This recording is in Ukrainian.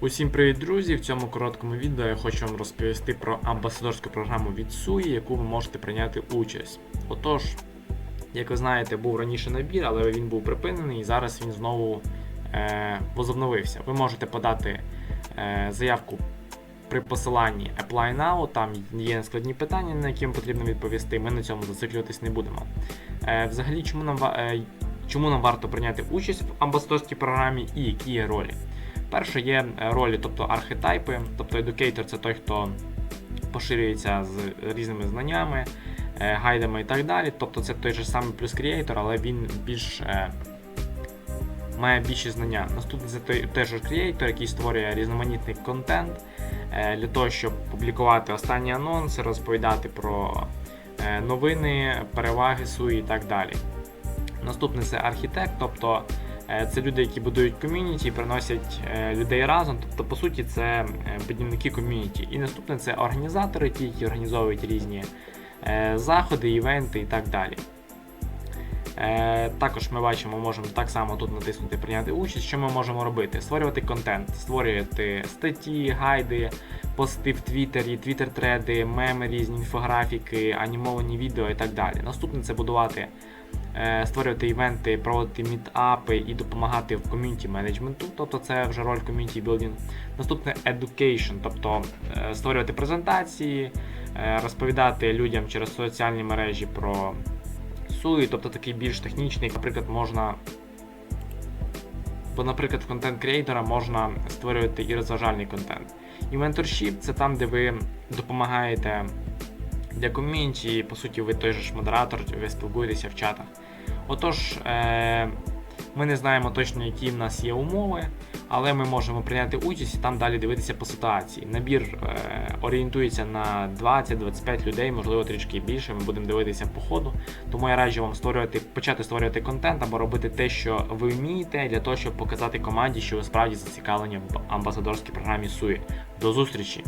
Усім привіт, друзі! В цьому короткому відео я хочу вам розповісти про амбасадорську програму від SUI, яку ви можете прийняти участь. Отож, як ви знаєте, був раніше набір, але він був припинений і зараз він знову е, возобновився. Ви можете подати е, заявку при посиланні Apply Now, там є складні питання, на які вам потрібно відповісти. Ми на цьому зациклюватись не будемо. Е, взагалі, чому нам, е, чому нам варто прийняти участь в амбасадорській програмі і які є ролі? Перше є е, ролі, тобто архетайпи, тобто educator це той, хто поширюється з різними знаннями, е, гайдами і так далі. Тобто це той же самий плюс creator, але він більш е, має більші знання. Наступний це той теж creator, який створює різноманітний контент для того, щоб публікувати останні анонси, розповідати про новини, переваги суї і так далі. Наступний це архітект, тобто Це люди, які будують ком'юніті, приносять е, людей разом. Тобто, по суті, це е, будівники ком'юніті. І наступне це організатори, ті, які організовують різні е, заходи, івенти і так далі. Е, Також ми бачимо, можемо так само тут натиснути прийняти участь. Що ми можемо робити? Створювати контент, створювати статті, гайди, пости в Твіттері, твіттер-треди, меми, різні інфографіки, анімовані відео і так далі. Наступне це будувати е, створювати івенти, проводити мітапи і допомагати в ком'юніті менеджменту, тобто це вже роль ком'юніті білдинг. Наступне education, тобто е, створювати презентації, е, розповідати людям через соціальні мережі про SUI, тобто такий більш технічний, наприклад, можна. Бо, наприклад, в контент-креатора можна створювати і розважальний контент. І менторшіп це там, де ви допомагаєте для ком'юніті, по суті, ви той же ж модератор, ви спілкуєтеся в чатах. Отож, е- ми не знаємо точно, які в нас є умови, але ми можемо прийняти участь і там далі дивитися по ситуації. Набір е- орієнтується на 20-25 людей, можливо, трішки більше. Ми будемо дивитися по ходу. Тому я раджу вам створювати, почати створювати контент або робити те, що ви вмієте, для того, щоб показати команді, що ви справді зацікавлені в амбасадорській програмі SUI. До зустрічі!